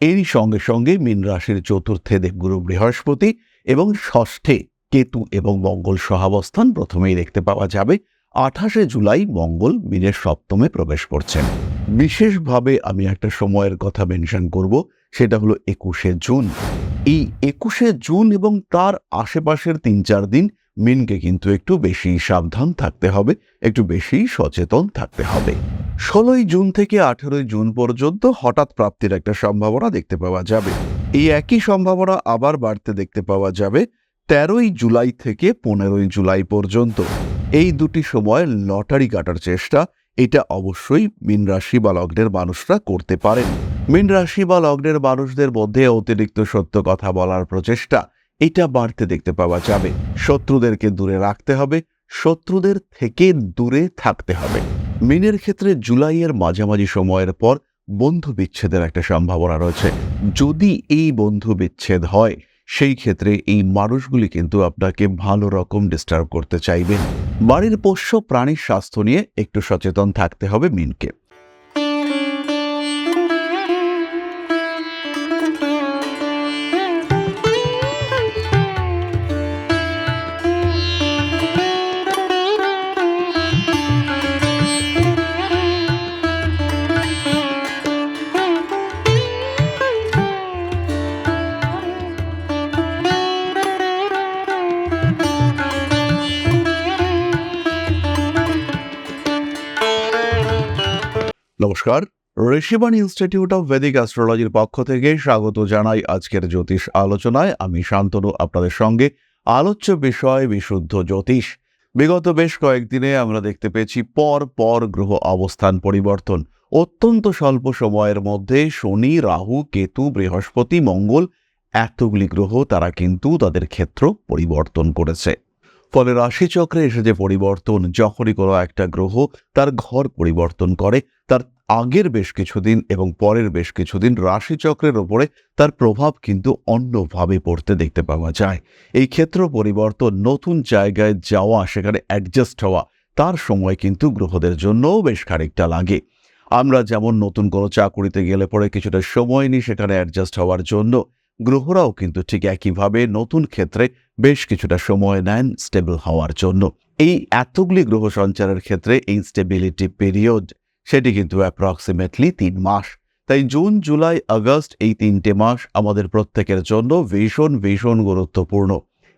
এরই সঙ্গে সঙ্গে মীন রাশির চতুর্থে দেবগুরু বৃহস্পতি এবং ষষ্ঠে কেতু এবং মঙ্গল সহাবস্থান প্রথমেই দেখতে পাওয়া যাবে। আঠাশে জুলাই মঙ্গল মীনের সপ্তমে প্রবেশ করছেন বিশেষভাবে আমি একটা সময়ের কথা মেনশন করব, সেটা হলো একুশে জুন। এই একুশে জুন এবং তার আশেপাশের তিন চার দিন মিনকে কিন্তু একটু বেশি সাবধান থাকতে হবে, একটু বেশি সচেতন থাকতে হবে। ষোলোই জুন থেকে আঠেরোই জুন পর্যন্ত হঠাৎ প্রাপ্তির একটা সম্ভাবনা দেখতে পাওয়া যাবে। এই একই সম্ভাবনা আবার বাড়তে দেখতে পাওয়া যাবে তেরোই জুলাই থেকে পনেরোই জুলাই পর্যন্ত। এই দুটি সময় লটারি কাটার চেষ্টা, এটা অবশ্যই মীন রাশি বা লগ্নের মানুষরা করতে পারেন। মীন রাশি বা লগ্নের মানুষদের মধ্যে অতিরিক্ত সত্য কথা বলার প্রচেষ্টা এটা বাড়তে দেখতে পাওয়া যাবে। শত্রুদেরকে দূরে রাখতে হবে, শত্রুদের থেকে দূরে থাকতে হবে। মিনের ক্ষেত্রে জুলাইয়ের মাঝামাঝি সময়ের পর বন্ধু বিচ্ছেদের একটা সম্ভাবনা রয়েছে। যদি এই বন্ধু বিচ্ছেদ হয়, সেই ক্ষেত্রে এই মানুষগুলি কিন্তু আপনাকে ভালো রকম ডিস্টার্ব করতে চাইবে। বাড়ির পোষ্য প্রাণীর স্বাস্থ্য নিয়ে একটু সচেতন থাকতে হবে মিনকে। নমস্কার। ঋষিবাণী ইনস্টিটিউট অফ ভেদিক অ্যাস্ট্রোলজির পক্ষ থেকে স্বাগত জানাই আজকের জ্যোতিষ আলোচনায়। আমি শান্তনু, আপনাদের সঙ্গে আলোচ্য বিষয় বিশুদ্ধ জ্যোতিষ। বিগত বেশ কয়েকদিনে আমরা দেখতে পেয়েছি পর পর গ্রহ অবস্থান পরিবর্তন। অত্যন্ত স্বল্প সময়ের মধ্যে শনি, রাহু, কেতু, বৃহস্পতি, মঙ্গল এতগুলি গ্রহ তারা কিন্তু তাদের ক্ষেত্র পরিবর্তন করেছে। ফলে রাশিচক্রে এসে যে পরিবর্তন, যখনই কোনো একটা গ্রহ তার ঘর পরিবর্তন করে, তার আগের বেশ কিছুদিন এবং পরের বেশ কিছুদিন রাশিচক্রের ওপরে তার প্রভাব কিন্তু অন্যভাবে পড়তে দেখতে পাওয়া যায়। এই ক্ষেত্র পরিবর্তন, নতুন জায়গায় যাওয়া, সেখানে অ্যাডজাস্ট হওয়া, তার সময় কিন্তু গ্রহদের জন্যও বেশ খানিকটা লাগে। আমরা যেমন নতুন কোনো চাকুরিতে গেলে পরে কিছুটা সময় নিই, সেখানে অ্যাডজাস্ট হওয়ার জন্য গ্রহরাও কিন্তু ঠিক একইভাবে নতুন ক্ষেত্রে বেশ কিছুটা সময় নেন স্টেবল হওয়ার জন্য। এই এতগুলি গ্রহ সঞ্চারের ক্ষেত্রে এই স্টেবিলিটি পিরিয়ড সেটি কিন্তু অ্যাপ্রক্সিমেটলি তিন মাস। তাই জুন, জুলাই, আগস্ট এই তিনটে মাস আমাদের প্রত্যেকের জন্য ভীষণ ভীষণ গুরুত্বপূর্ণ।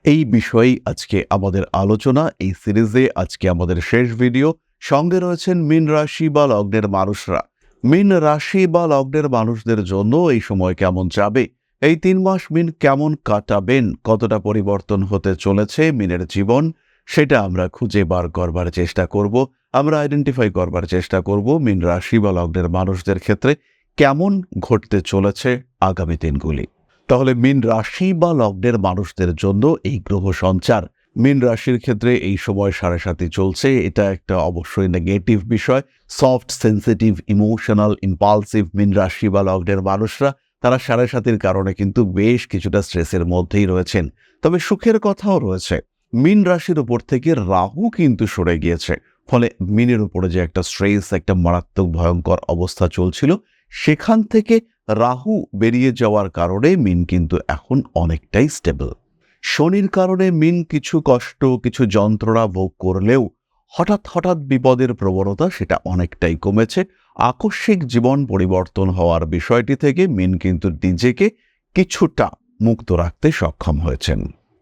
এই বিষয়েই আজকে আমাদের আলোচনা। এই সিরিজে আজকে আমাদের শেষ ভিডিও সঙ্গে রয়েছেন মিন রাশি বা লগ্নের মানুষরা। মিন রাশি বা লগ্নের মানুষদের জন্য এই সময় কেমন যাবে? এই তিন মাস মিন কেমন কাটাবেন? কতটা পরিবর্তন হতে চলেছে মিনের জীবন? সেটা আমরা খুঁজে বার করবার চেষ্টা করব, আমরা আইডেন্টিফাই করবার চেষ্টা করব মিন রাশি বা লগ্নের মানুষদের ক্ষেত্রে কেমন ঘটতে চলেছে আগামী দিনগুলি। তাহলে মিন রাশি বা লগ্নের মানুষদের জন্য এই গ্রহ সঞ্চার। মিন রাশির ক্ষেত্রে এই সময় সাড়ে সাথে চলছে, এটা একটা অবশ্যই নেগেটিভ বিষয়। সফট সেন্সিটিভ ইমোশনাল ইম্পালসিভ মিন রাশি বা লগ্নের মানুষরা, তারা সাড়ে সাতির কারণে কিন্তু বেশ কিছুটা স্ট্রেসের মধ্যেই রয়েছেন। তবে সুখের কথাও রয়েছে। মিন রাশির উপর থেকে রাহু কিন্তু সরে গিয়েছে। ফলে মিনের উপরে যে একটা স্ট্রেস একটা মারাত্মক ভয়ঙ্কর অবস্থা চলছিল, সেখান থেকে রাহু বেরিয়ে যাওয়ার কারণে মিন কিন্তু এখন অনেকটাই স্টেবল শনির কারণে মিন কিছু কষ্ট, কিছু যন্ত্রণা ভোগ করলেও হঠাৎ হঠাৎ বিপদের প্রবণতা সেটা অনেকটাই কমেছে। আকস্মিক জীবন পরিবর্তন হওয়ার বিষয়টি থেকে মিন কিন্তু নিজেকে কিছুটা মুক্ত রাখতে সক্ষম হয়েছেন।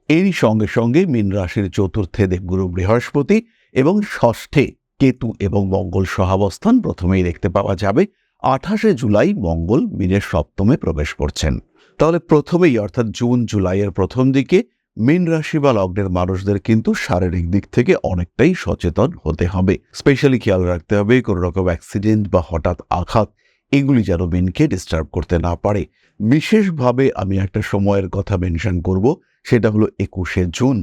এরই সঙ্গে সঙ্গে মিন রাশির চতুর্থে দেবগুরু বৃহস্পতি এবং ষষ্ঠে কেতু এবং মঙ্গল সহাবস্থান প্রথমেই দেখতে পাওয়া যাবে। আঠাশে জুলাই মঙ্গল মিনের সপ্তমে প্রবেশ করছেন। তাহলে প্রথমেই অর্থাৎ জুন জুলাইয়ের প্রথম দিকে মীন রাশি বা লগ্নের মানুষদের কিন্তু শারীরিক দিক থেকে অনেকটাই সচেতন হতে হবে। স্পেশালি খেয়াল রাখতে হবে কোনো রকম অ্যাক্সিডেন্ট বা হঠাৎ আঘাত, এগুলি যেন মিনকে ডিস্টার্ব করতে না পারে। বিশেষভাবে আমি একটা সময়ের কথা মেনশন করব। সেটা হলো একুশে জুন।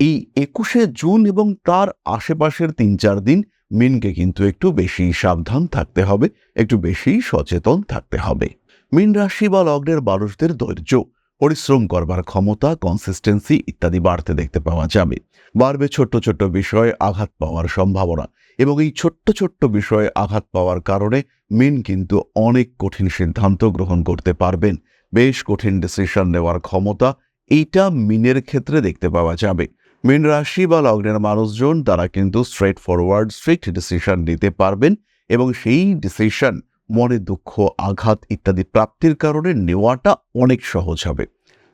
এই একুশে জুন এবং তার আশেপাশের তিন চার দিন মিনকে কিন্তু একটু বেশি সাবধান থাকতে হবে, একটু বেশি সচেতন থাকতে হবে। মিন রাশি বা লগ্নের মানুষদের ধৈর্য, পরিশ্রম করবার ক্ষমতা কনসিস্টেন্সি ইত্যাদি বাড়তে দেখতে পাওয়া যাবে। বাড়বে ছোট্ট ছোট্ট বিষয়ে আঘাত পাওয়ার সম্ভাবনা এবং এই ছোট্ট ছোট্ট বিষয়ে আঘাত পাওয়ার কারণে মিন কিন্তু অনেক কঠিন সিদ্ধান্ত গ্রহণ করতে পারবেন। বেশ কঠিন ডিসিশন নেওয়ার ক্ষমতা এইটা মিনের ক্ষেত্রে দেখতে পাওয়া যাবে। মিন রাশি বা লগ্নের মানুষজন, তারা কিন্তু স্ট্রেট ফরওয়ার্ড স্ট্রিক্ট ডিসিশন নিতে পারবেন এবং সেই ডিসিশন মনে দুঃখ, আঘাত ইত্যাদি প্রাপ্তির কারণে নেওয়াটা অনেক সহজ হবে।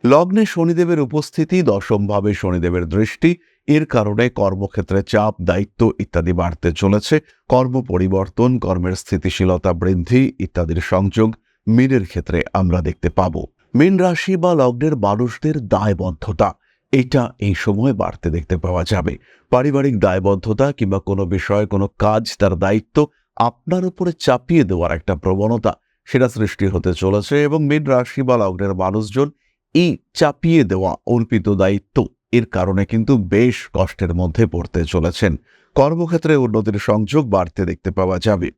লগ্নে শনিদেবের উপস্থিতি দশমভাবে শনিদেবের দৃষ্টি, এর কারণে কর্মক্ষেত্রে চাপ, দায়িত্ব ইত্যাদি বাড়তে চলেছে। কর্ম পরিবর্তন, কর্মের স্থিতিশীলতা বৃদ্ধি ইত্যাদির সংযোগ মিনের ক্ষেত্রে আমরা দেখতে পাব। মীন রাশি বা লগ্নের মানুষদের দায়বদ্ধতা। এটা এই সময় বাড়তে দেখতে পাওয়া যাবে। পারিবারিক দায়বদ্ধতা কিংবা কোনো বিষয়ে কোনো কাজ তার দায়িত্ব আপনার উপরে চাপিয়ে দেওয়ার একটা প্রবণতা সেটা সৃষ্টি হতে চলেছে এবং মীন রাশি বা লগ্নের মানুষজন এই চাপিয়ে দেওয়া অর্পিত দায়িত্ব এর কারণে কিন্তু বেশ কষ্টের মধ্যে পড়তে চলেছেন। কর্মক্ষেত্রে উন্নতির সংযোগ বাড়তে দেখতে পাওয়া যাবে।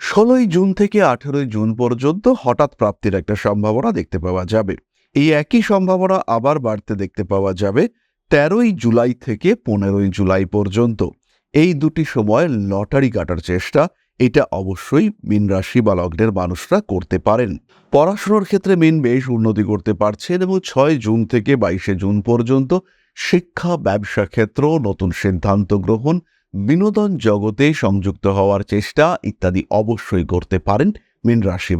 ষোলোই জুন থেকে আঠেরোই জুন পর্যন্ত হঠাৎ প্রাপ্তির একটা সম্ভাবনা দেখতে পাওয়া যাবে। এই একই সম্ভাবনা আবার বাড়তে দেখতে পাওয়া যাবে তেরোই জুলাই থেকে পনেরোই জুলাই পর্যন্ত। এই দুটি সময় লটারি কাটার চেষ্টা, এটা অবশ্যই মিন রাশি বা লগ্নের মানুষরা করতে পারেন। পড়াশোনার ক্ষেত্রে মিন বেশ উন্নতি করতে পারছেন এবং ছয় জুন থেকে বাইশে জুন পর্যন্ত শিক্ষা, ব্যবসা ক্ষেত্র, নতুন সিদ্ধান্ত গ্রহণ বিনোদন জগতে সংযুক্ত হওয়ার চেষ্টা ইত্যাদি অবশ্যই করতে পারেন মিন রাশি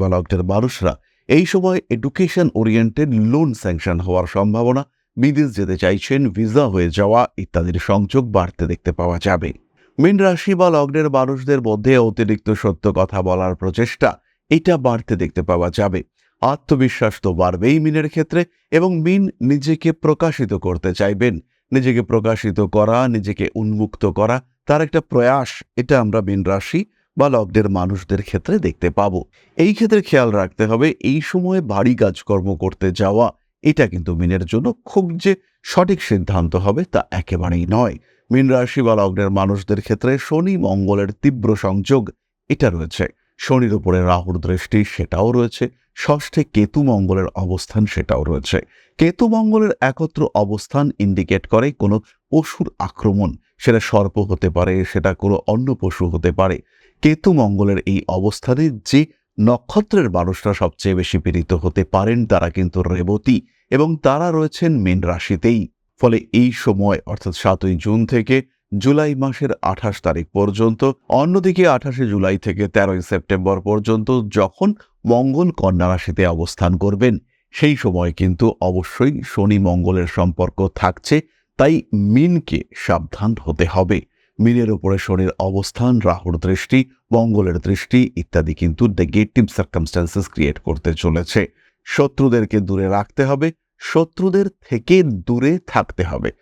মানুষরা। এই সময় এডুকেশন ওরিয়েন্টেড লোন স্যাংশন হওয়ার সম্ভাবনা, বিদেশ যেতে চাইছেন ভিসা হয়ে যাওয়া ইত্যাদির সংযোগ বাড়তে দেখতে পাওয়া যাবে। মিন রাশি বা লগ্নের মানুষদের মধ্যে অতিরিক্ত সত্য কথা বলার প্রচেষ্টা, এটা বাড়তে দেখতে পাওয়া যাবে। আত্মবিশ্বাস তো বাড়বেই মিনের ক্ষেত্রে এবং মিন নিজেকে প্রকাশিত করতে চাইবেন। নিজেকে প্রকাশিত করা, নিজেকে উন্মুক্ত করা তার একটা প্রয়াস, এটা আমরা মিন রাশি বা লগ্নের মানুষদের ক্ষেত্রে দেখতে পাব। এই ক্ষেত্রে খেয়াল রাখতে হবে, এই সময়ে ভারী কাজকর্ম করতে যাওয়া, এটা কিন্তু মিনের জন্য খুব যে সঠিক সিদ্ধান্ত হবে তা একেবারেই নয়। মীন রাশি বা লগ্নের মানুষদের ক্ষেত্রে শনি মঙ্গলের তীব্র সংযোগ, এটা রয়েছে। শনির উপরে রাহুর দৃষ্টি, সেটাও রয়েছে। ষষ্ঠে কেতু মঙ্গলের অবস্থান, সেটাও রয়েছে। কেতু মঙ্গলের একত্র অবস্থান ইন্ডিকেট করে কোনো পশুর আক্রমণ সেটা সর্প হতে পারে, সেটা কোনো অন্য পশু হতে পারে। কেতু মঙ্গলের এই অবস্থানে যে নক্ষত্রের মানুষরা সবচেয়ে বেশি পীড়িত হতে পারেন, তারা কিন্তু রেবতী এবং তারা রয়েছেন মীন রাশিতেই। ফলে এই সময়, অর্থাৎ সাতই জুন থেকে জুলাই মাসের আঠাশ তারিখ পর্যন্ত, অন্যদিকে আঠাশে জুলাই থেকে তেরোই সেপ্টেম্বর পর্যন্ত যখন মঙ্গল কন্যা রাশিতে অবস্থান করবেন, সেই সময় কিন্তু অবশ্যই শনি মঙ্গলের সম্পর্ক থাকছে। তাই মিনকে সাবধান হতে হবে। মিনের উপরে শনির অবস্থান, রাহুর দৃষ্টি, মঙ্গলের দৃষ্টি ইত্যাদি কিন্তু নেগেটিভ সার্কামস্ট্যান্সেস ক্রিয়েট করতে চলেছে। শত্রুদেরকে দূরে রাখতে হবে, শত্রুদের থেকে দূরে থাকতে হবে।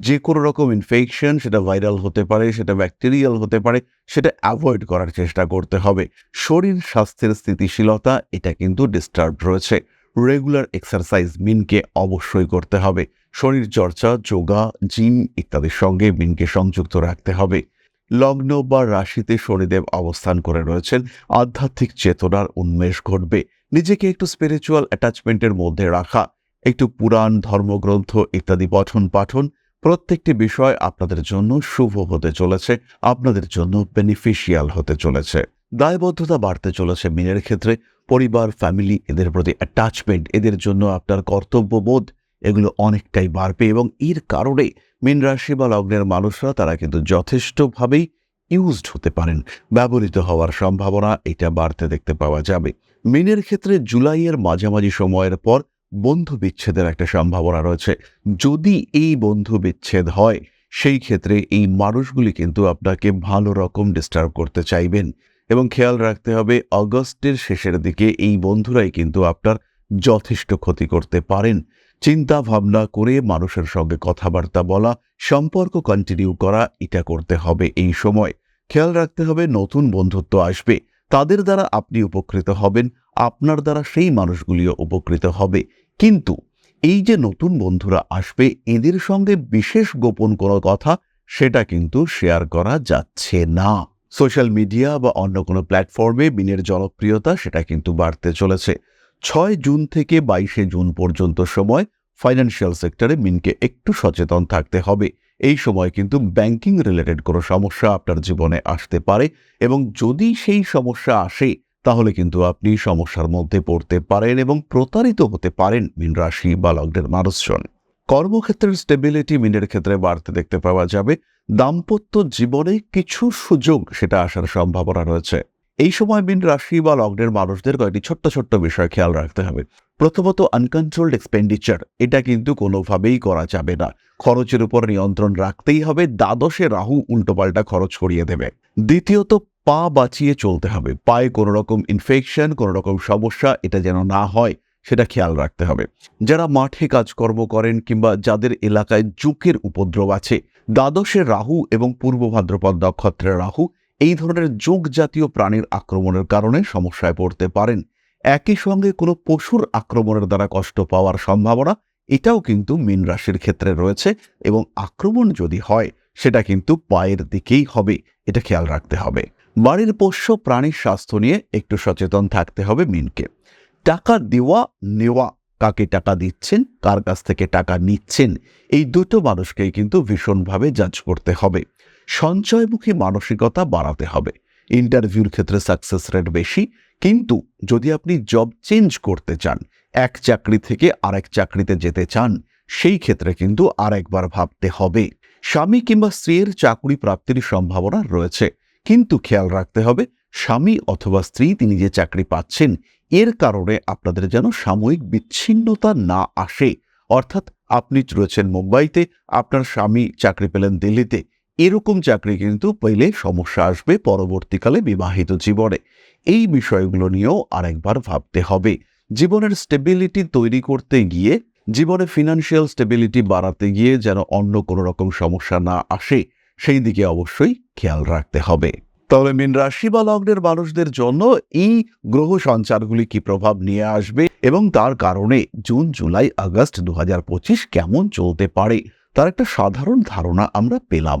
যে কোনো রকম ইনফেকশন সেটা ভাইরাল হতে পারে, সেটা ব্যাকটেরিয়াল হতে পারে, সেটা অ্যাভয়েড করার চেষ্টা করতে হবে। শরীর স্বাস্থ্যের স্থিতিশীলতা, এটা কিন্তু ডিস্টার্ব রয়েছে। রেগুলার এক্সারসাইজ মিনকে অবশ্যই করতে হবে। শরীর চর্চা, যোগা, জিম ইত্যাদির সঙ্গে মিনকে সংযুক্ত রাখতে হবে। লগ্ন বা রাশিতে শনিদেব অবস্থান করে রয়েছেন। আধ্যাত্মিক চেতনার উন্মেষ ঘটবে। নিজেকে একটু স্পিরিচুয়াল অ্যাটাচমেন্টের মধ্যে রাখা, একটু পুরাণ, ধর্মগ্রন্থ ইত্যাদি পঠন পাঠন প্রত্যেকটি বিষয় আপনাদের জন্য শুভ হতে চলেছে, আপনাদের জন্য বেনিফিশিয়াল হতে চলেছে। দায়বদ্ধতা বাড়তে চলেছে মিনের ক্ষেত্রে। পরিবার ফ্যামিলি এদের প্রতি অ্যাটাচমেন্ট এদের জন্য আপনার কর্তব্যবোধ এগুলো অনেকটাই বাড়বে এবং এর কারণে মীন রাশি বা লগ্নের মানুষরা তারা কিন্তু যথেষ্টভাবেই ইউজড হতে পারেন। ব্যবহৃত হওয়ার সম্ভাবনা এটা বাড়তে দেখতে পাওয়া যাবে। মিনের ক্ষেত্রে জুলাইয়ের মাঝামাঝি সময়ের পর বন্ধু বিচ্ছেদের একটা সম্ভাবনা রয়েছে। যদি এই বন্ধু বিচ্ছেদ হয়, সেই ক্ষেত্রে এই মানুষগুলি কিন্তু আপনাকে ভালো রকম ডিস্টার্ব করতে চাইবেন এবং খেয়াল রাখতে হবে অগস্টের শেষের দিকে এই বন্ধুরাই কিন্তু আপনার যথেষ্ট ক্ষতি করতে পারেন। চিন্তা ভাবনা করে মানুষের সঙ্গে কথাবার্তা বলা, সম্পর্ক কন্টিনিউ করা, এটা করতে হবে এই সময়। খেয়াল রাখতে হবে, নতুন বন্ধুত্ব আসবে। তাদের দ্বারা আপনি উপকৃত হবেন, আপনার দ্বারা সেই মানুষগুলিও উপকৃত হবে। কিন্তু এই যে নতুন বন্ধুরা আসবে, এদের সঙ্গে বিশেষ গোপন কোনো কথা, সেটা কিন্তু শেয়ার করা যাচ্ছে না। সোশ্যাল মিডিয়া বা অন্য কোনো প্ল্যাটফর্মে বিনের জনপ্রিয়তা, সেটা কিন্তু বাড়তে চলেছে। ছয় জুন থেকে বাইশে জুন পর্যন্ত সময় ফাইন্যান্সিয়াল সেক্টরে মিনকে একটু সচেতন থাকতে হবে। এই সময় কিন্তু ব্যাংকিং রিলেটেড কোনো সমস্যা আপনার জীবনে আসতে পারে এবং যদি সেই সমস্যা আসে, তাহলে কিন্তু আপনি সমস্যার মধ্যে পড়তে পারেন এবং প্রতারিত হতে পারেন মিন রাশি বা লগ্নের মানুষজন। কর্মক্ষেত্রের স্টেবিলিটি মিনের ক্ষেত্রে বাড়তে দেখতে পাওয়া যাবে। দাম্পত্য জীবনে কিছু সুযোগ সেটা আসার সম্ভাবনা রয়েছে। এই সময় মিন রাশি বা লগ্নের মানুষদের কয়েকটি ছোট্ট ছোট্ট বিষয় খেয়াল রাখতে হবে। প্রথমত আনকন্ট্রোলড এক্সপেন্ডিচার এটা কিন্তু কোনোভাবেই করা যাবে না। খরচের উপর নিয়ন্ত্রণ রাখতেই হবে, দ্বাদশে রাহু উল্টোপাল্টা খরচ করিয়ে দেবে। দ্বিতীয়ত, পা বাঁচিয়ে চলতে হবে। পায়ে কোনো রকম ইনফেকশন কোনো রকম সমস্যা, এটা যেন না হয়, সেটা খেয়াল রাখতে হবে। যারা মাঠে কাজকর্ম করেন কিংবা যাদের এলাকায় জুকের উপদ্রব আছে, দ্বাদশে রাহু এবং পূর্ব ভাদ্রপদ নক্ষত্রের রাহু এই ধরনের যোগ জাতীয় প্রাণীর আক্রমণের কারণে সমস্যায় পড়তে পারেন। একই সঙ্গে কোনো পশুর আক্রমণের দ্বারা কষ্ট পাওয়ার সম্ভাবনা, এটাও কিন্তু মীন রাশির ক্ষেত্রে রয়েছে এবং আক্রমণ যদি হয়, সেটা কিন্তু পায়ের দিকেই হবে, এটা খেয়াল রাখতে হবে। বাড়ির পোষ্য প্রাণীর স্বাস্থ্য নিয়ে একটু সচেতন থাকতে হবে মিনকে। টাকা দেওয়া, নেওয়া, কাকে টাকা দিচ্ছেন, কার কাছ থেকে টাকা নিচ্ছেন, এই দুটো মানুষকেই কিন্তু ভীষণভাবে জাজ করতে হবে। সঞ্চয়মুখী মানসিকতা বাড়াতে হবে। ইন্টারভিউর ক্ষেত্রে সাকসেস রেট বেশি, কিন্তু যদি আপনি জব চেঞ্জ করতে চান, এক চাকরি থেকে আরেক চাকরিতে যেতে চান, সেই ক্ষেত্রে কিন্তু আরেকবার ভাবতে হবে। স্বামী কিংবা স্ত্রীর চাকরি প্রাপ্তির সম্ভাবনা রয়েছে, কিন্তু খেয়াল রাখতে হবে স্বামী অথবা স্ত্রী তিনি যে চাকরি পাচ্ছেন, এর কারণে আপনাদের যেন সাময়িক বিচ্ছিন্নতা না আসে। অর্থাৎ আপনি রয়েছেন মুম্বাইতে, আপনার স্বামী চাকরি পেলেন দিল্লিতে এরকম চাকরি কিন্তু পেলে সমস্যা আসবে পরবর্তীকালে বিবাহিত জীবনে। এই বিষয়গুলো নিয়েও আরেকবার ভাবতে হবে। জীবনের স্টেবিলিটি তৈরি করতে গিয়ে, জীবনে ফিনান্সিয়াল স্টেবিলিটি বাড়াতে গিয়ে যেন অন্য কোনো রকম সমস্যা না আসে, সেই দিকে অবশ্যই খেয়াল রাখতে হবে। তাহলে মিন রাশি বা লগ্নের মানুষদের জন্য এই গ্রহ সঞ্চারগুলি কি প্রভাব নিয়ে আসবে এবং তার কারণে জুন, জুলাই, আগস্ট দু হাজার পঁচিশ কেমন চলতে পারে, তার একটা সাধারণ ধারণা আমরা পেলাম।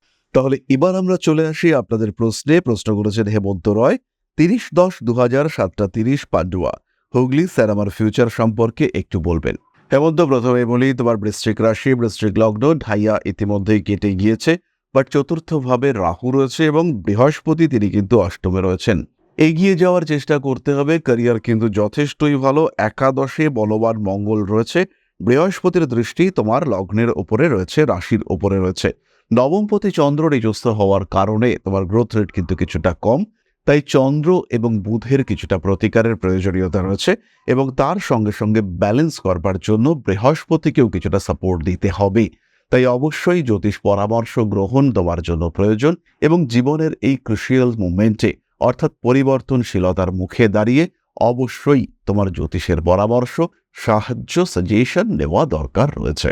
তাহলে এবার আমরা চলে আসি আপনাদের প্রশ্নে। প্রশ্ন করেছেন হেমন্ত রয়, তিরিশ দশ দু হাজার সাতটা তিরিশ পান্ডুয়া। হুগলি, স্যার আমার ফিউচার সম্পর্কে একটু বলবেন। হেমন্ত প্রথমে বলি, তোমার বৃশ্চিক রাশি, বৃশ্চিক লগ্ন, ঢাইয়া ইতিমধ্যেই কেটে গিয়েছে বাট চতুর্থভাবে রাহু রয়েছে এবং বৃহস্পতি তিনি কিন্তু অষ্টমে রয়েছেন। এগিয়ে যাওয়ার চেষ্টা করতে হবে ক্যারিয়ার কিন্তু যথেষ্টই ভালো, একাদশে বলবান মঙ্গল রয়েছে, বৃহস্পতির দৃষ্টি তোমার লগ্নের ওপরে রয়েছে, রাশির ওপরে রয়েছে। নবমপতি চন্দ্র নিযস্ত হওয়ার কারণে তোমার গ্রোথ রেট কিন্তু কিছুটা কম। তাই চন্দ্র এবং বুধের কিছুটা প্রতিকারের প্রয়োজনীয়তা রয়েছে এবং তার সঙ্গে সঙ্গে ব্যালেন্স করবার জন্য বৃহস্পতিকেও কিছুটা সাপোর্ট দিতে হবে। তাই অবশ্যই জ্যোতিষ পরামর্শ গ্রহণ তোমার জন্য প্রয়োজন এবং জীবনের এই ক্রুশিয়াল মুভমেন্টে অর্থাৎ পরিবর্তনশীলতার মুখে দাঁড়িয়ে অবশ্যই তোমার জ্যোতিষের পরামর্শ, সাহায্য সাজেশন নেওয়া দরকার রয়েছে।